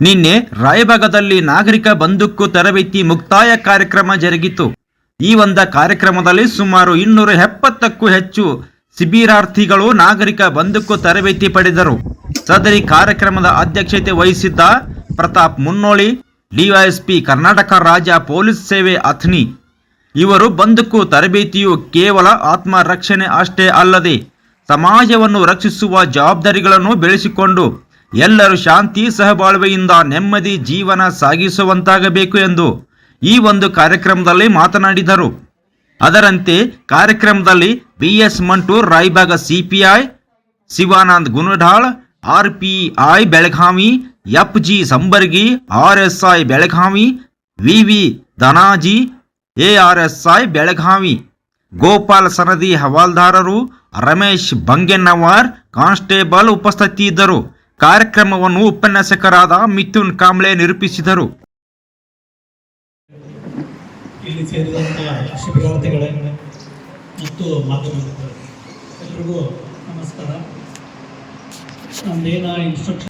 ನಿನ್ನೆ ರಾಯಭಾಗದಲ್ಲಿ ನಾಗರಿಕ ಬಂದೂಕು ತರಬೇತಿ ಮುಕ್ತಾಯ ಕಾರ್ಯಕ್ರಮ ಜರುಗಿತು. ಈ ಒಂದ ಕಾರ್ಯಕ್ರಮದಲ್ಲಿ ಸುಮಾರು ಇನ್ನೂರ ಎಪ್ಪತ್ತಕ್ಕೂ ಹೆಚ್ಚು ಶಿಬಿರಾರ್ಥಿಗಳು ನಾಗರಿಕ ಬಂದೂಕು ತರಬೇತಿ ಪಡೆದರು. ಸದರಿ ಕಾರ್ಯಕ್ರಮದ ಅಧ್ಯಕ್ಷತೆ ವಹಿಸಿದ್ದ ಪ್ರತಾಪ್ ಮುನ್ನೋಳಿ, ಡಿವೈಎಸ್ಪಿ ಕರ್ನಾಟಕ ರಾಜ್ಯ ಪೊಲೀಸ್ ಸೇವೆ ಅಥ್ನಿ ಇವರು ಬಂದೂಕು ತರಬೇತಿಯು ಕೇವಲ ಆತ್ಮರಕ್ಷಣೆ ಅಷ್ಟೇ ಅಲ್ಲದೆ ಸಮಾಜವನ್ನು ರಕ್ಷಿಸುವ ಜವಾಬ್ದಾರಿಗಳನ್ನು ಬೆಳೆಸಿಕೊಂಡು ಎಲ್ಲರೂ ಶಾಂತಿ ಸಹಬಾಳ್ವೆಯಿಂದ ನೆಮ್ಮದಿ ಜೀವನ ಸಾಗಿಸುವಂತಾಗಬೇಕು ಎಂದು ಈ ಒಂದು ಕಾರ್ಯಕ್ರಮದಲ್ಲಿ ಮಾತನಾಡಿದರು. ಅದರಂತೆ ಕಾರ್ಯಕ್ರಮದಲ್ಲಿ B S Mantu, Rayabag CPI, Shivanand Gunudhal R P I Belagavi F G Sambargi R S I Belagavi V V Dhanaji, ARSI Belagavi, Gopal Sanadi ಹವಾಲ್ದಾರರು, Ramesh Bangennavar constable ಉಪಸ್ಥಿತಿಯಿದ್ದರು. ಕಾರ್ಯಕ್ರಮವನ್ನು ಉಪನ್ಯಾಸಕರಾದ ಮಿಥುನ್ ಕಾಂಬ್ಳೆ ನಿರೂಪಿಸಿದರು. ಇಲ್ಲಿ ಸೇರಿದಂತಹ ಶಿಬಿರಾರ್ಥಿಗಳೇ ಮತ್ತು ಮಾಧ್ಯಮ ಎಲ್ರಿಗೂ ನಮಸ್ಕಾರ. ನಮ್ದೇನ ಇನ್ಸ್ಟ್ರಕ್ಷನ್